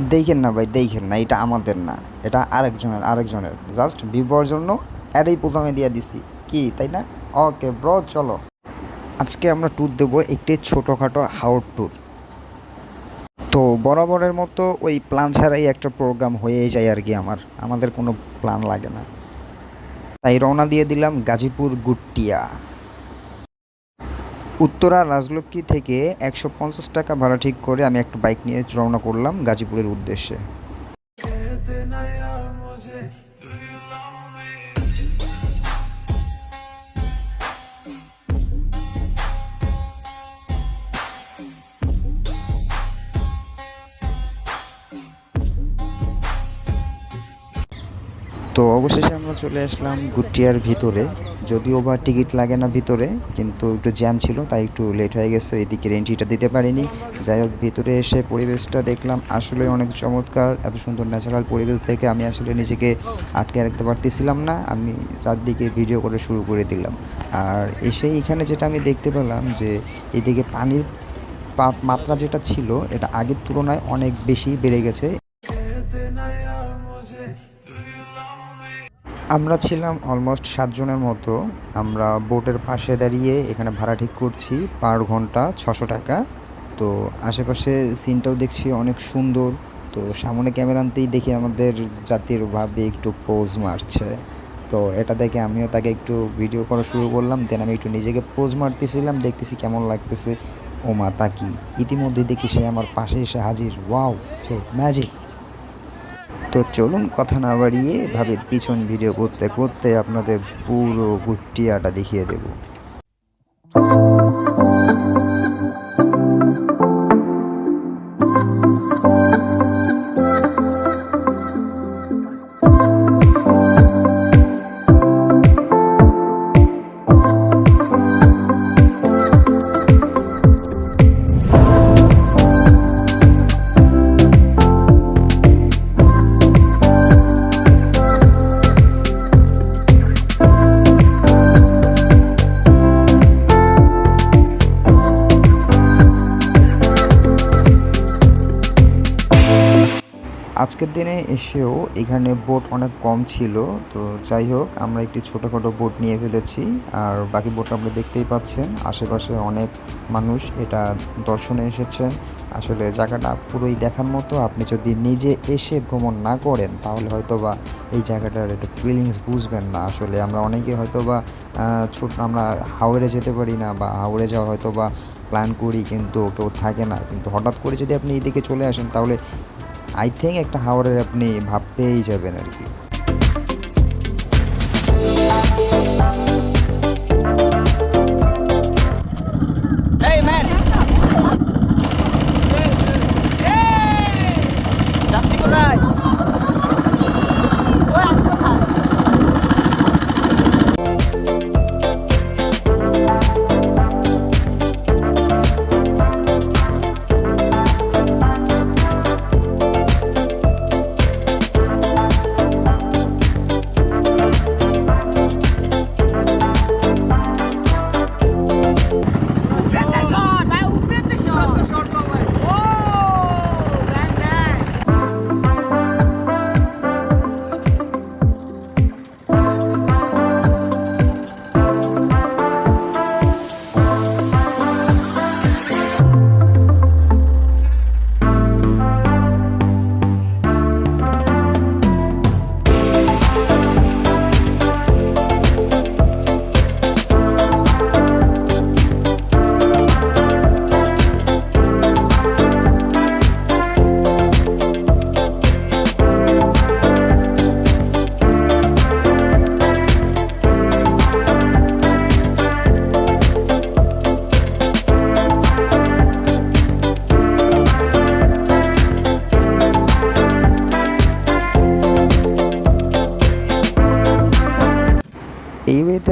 দেখেন না ভাই, দেখেন না, এটা আমাদের না, এটা আরেকজনের আরেকজনের। জাস্ট পাওয়ার জন্য এটাই প্রথমে দিয়ে দিছি। কি, তাই না? ওকে ব্র চলো। আজকে আমরা ট্যুর দেবো একটি ছোটোখাটো হাওড় ট্যুর তো বরাবরের মতো ওই প্ল্যান ছাড়াই একটা প্রোগ্রাম হয়েই যায় আর কি আমার। আমাদের কোনো প্ল্যান লাগে না। তাই রওনা দিয়ে দিলাম গাজীপুর গুট্টিয়া উত্তরা রাজলক্ষ্মী থেকে একশো পঞ্চাশ টাকা ভাড়া ঠিক করে আমি একটা বাইক নিয়ে রওনা করলাম গাজীপুরের উদ্দেশ্যে। তো অবশেষে আমরা চলে আসলাম গুটিয়ার ভিতরে। যদিও বা টিকিট লাগে না ভিতরে, কিন্তু একটু জ্যাম ছিল, তাই একটু লেট হয়ে গেছে, এদিকে এন্ট্রিটা দিতে পারিনি। যাই হোক, ভিতরে এসে পরিবেশটা দেখলাম আসলে অনেক চমৎকার, এত সুন্দর ন্যাচারাল পরিবেশ দেখে আমি আসলে নিজেকে আটকে রাখতে পারতেছিলাম না, আমি চারদিকে ভিডিও করে শুরু করে দিলাম। আর এসে এখানে যেটা আমি দেখতে পেলাম যে, এদিকে পানির মাত্রা যেটা ছিল, এটা আগের তুলনায় অনেক বেশি বেড়ে গেছে। আমরা ছিলাম অলমোস্ট সাতজনের মতো। আমরা বোটের পাশে দাঁড়িয়ে এখানে ভাড়া ঠিক করছি পার ঘণ্টা ছশো টাকা। তো আশেপাশে সিনটাও দেখছি অনেক সুন্দর। তো সামনে ক্যামেরা আনতেই দেখি আমাদের জাতির ভাবে একটু পোজ মারছে। তো এটা দেখে আমিও তাকে একটু ভিডিও করা শুরু করলাম। দেন আমি একটু নিজেকে পোজ মারতেছিলাম, দেখতেছি কেমন লাগতেছে। ও মা তাকি ইতিমধ্যে দেখি সে আমার পাশে এসে হাজির। ওয়াও সো ম্যাজিক তো চলুন কথা না বাড়িয়ে এভাবে পিছন ভিডিও করতে করতে আপনাদের পুরো গুটিয়াটা দেখিয়ে দেব। আজকের দিনে এসেও এখানে বোট অনেক কম ছিল, তো যাই হোক, আমরা একটি ছোটোখাটো বোট নিয়ে ফেলেছি, আর বাকি বোট আপনি দেখতেই পাচ্ছেন, আশেপাশে অনেক মানুষ এটা দর্শনে এসেছেন। আসলে জায়গাটা পুরোই দেখার মতো, আপনি যদি নিজে এসে ভ্রমণ না করেন, তাহলে হয়তো বা এই জায়গাটার একটু ফিলিংস বুঝবেন না। আসলে আমরা অনেকে হয়তো বা ছোট, আমরা হাওড়ে যেতে পারি না, বা হাওড়ে যাওয়ার হয়তো বা প্ল্যান করি, কিন্তু কেউ থাকে না। কিন্তু হঠাৎ করে যদি আপনি এদিকে চলে আসেন, তাহলে আই থিঙ্ক একটা হাওড়ের আপনি ভাব পেয়েই যাবেন আর কি।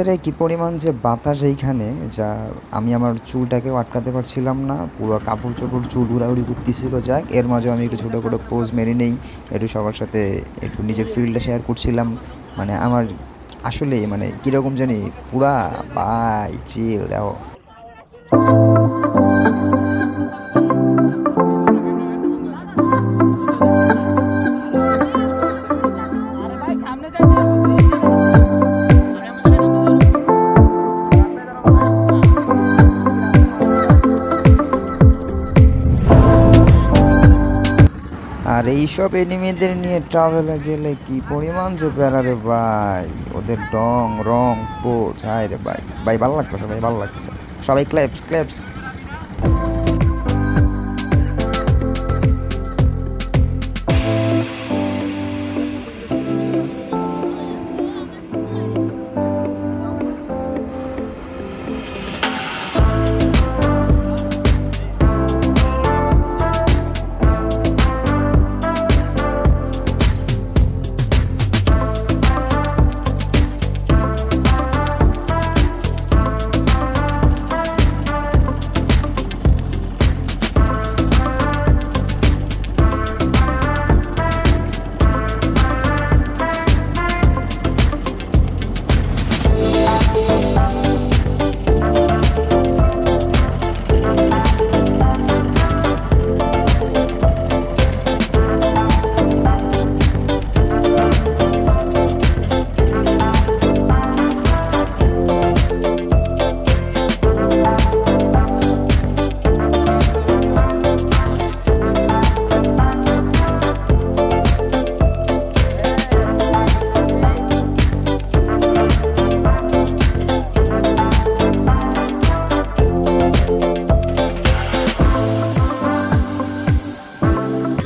এই কি পরিমাণ যে বাতাস এইখানে, যা আমি আমার চুলটাকেও আটকাতে পারছিলাম না, পুরো কাপড় চোপড় চুল উড়াউড়ি করতেছিল, যাক, এর মাঝেও আমি একটু ছোটো করে পোজ মেরে নেই, একটু সবার সাথে একটু নিজের ফিল্ডটা শেয়ার করছিলাম মানে আমার আসলে মানে কীরকম জানি, পুরা বাই চিল দেখো। আর এইসব এনিমিদের নিয়ে ট্রাভেলে গেলে কি পরিমাণ যে বেড়ারে ভাই? ওদের ডং, রং, পোজ, হায় রে ভাই। ভাই, ভালো লাগতেছে ভাই ভালো লাগতেছে সবাই ক্ল্যাপস ক্ল্যাপস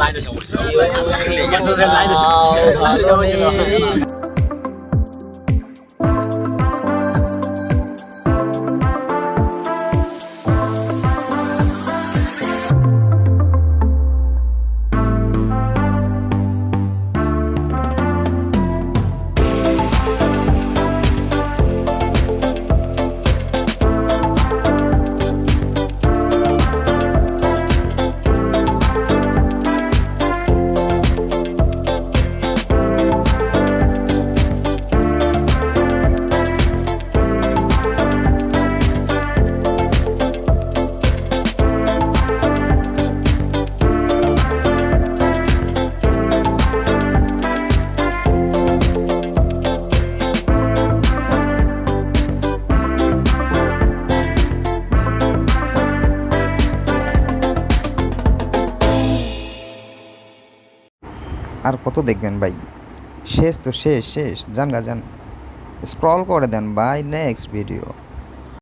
拉着小红心，每个人小红心，小。আর কত দেখবেন ভাই? শেষ তো শেষ শেষ। জান গা যান স্ক্রল করে দেন বাই নেক্সট ভিডিও